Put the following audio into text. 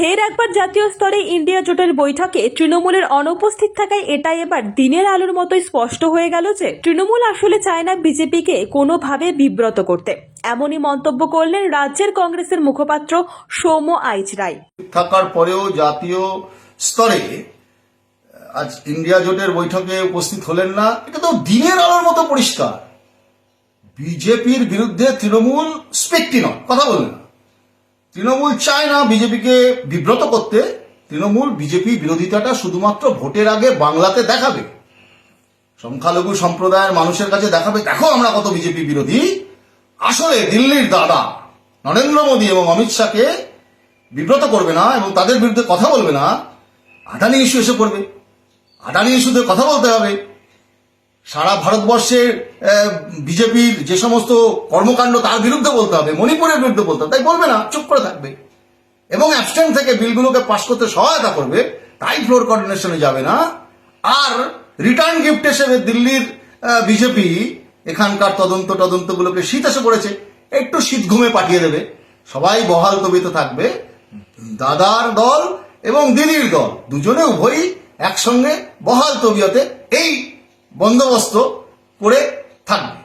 ফের একবার জাতীয় স্তরে ইন্ডিয়া জোটের বৈঠকে তৃণমূলের অনুপস্থিত থাকায় এটাই এবার দিনের আলোর মতোই স্পষ্ট হয়ে গেল যে তৃণমূল আসলে চায় না বিজেপিকে কোনোভাবে বিব্রত করতে। এমনই মন্তব্য করলেন রাজ্যের কংগ্রেসের মুখপাত্র সৌম্য আইচ রায়। থাকার পরেও জাতীয় স্তরে আজ ইন্ডিয়া জোটের বৈঠকে উপস্থিত হলেন না, এটা তো দিনের আলোর মতো পরিষ্কার। বিজেপির বিরুদ্ধে তৃণমূল স্পেক্টি নয়, কথা বললেন তৃণমূল চায় না বিজেপিকে বিব্রত করতে, তৃণমূল বিজেপি বিরোধিতাটা শুধুমাত্র ভোটের আগে বাংলাতে দেখাবে। সংখ্যালঘু সম্প্রদায়ের মানুষের কাছে দেখাবে, দেখো আমরা কত বিজেপি বিরোধী। আসলে দিল্লির দাদা নরেন্দ্র মোদী এবং অমিত শাহকে বিব্রত করবে না এবং তাদের বিরুদ্ধে কথা বলবে না। আদানি ইস্যু এসে পড়বে। আদানি ইস্যুতে কথা বলতে হবে। সারা ভারতবর্ষের বিজেপির যে সমস্ত কর্মকাণ্ড তার বিরুদ্ধে বলতে হবে, মণিপুরের বিরুদ্ধে বলতে হবে, তাই বলবে না, চুপ করে থাকবে। এবং অ্যাবস্টেন থেকে বিলগুলোকে পাশ করতে সহায়তা করবে, তাই ফ্লোর কোঅর্ডিনেশনে যাবে না। আর রিটার্ন গিফট হিসেবে দিল্লির বিজেপি এখানকার তদন্ত তদন্তগুলোকে শীত এসে পড়েছে, একটু শীত ঘুমে পাঠিয়ে দেবে। সবাই বহাল তবিতে থাকবে, দাদার দল এবং দিদির দল, দুজনে উভয়ই একসঙ্গে বহাল তবিয়তে এই বন্দোবস্ত করে থাকবে।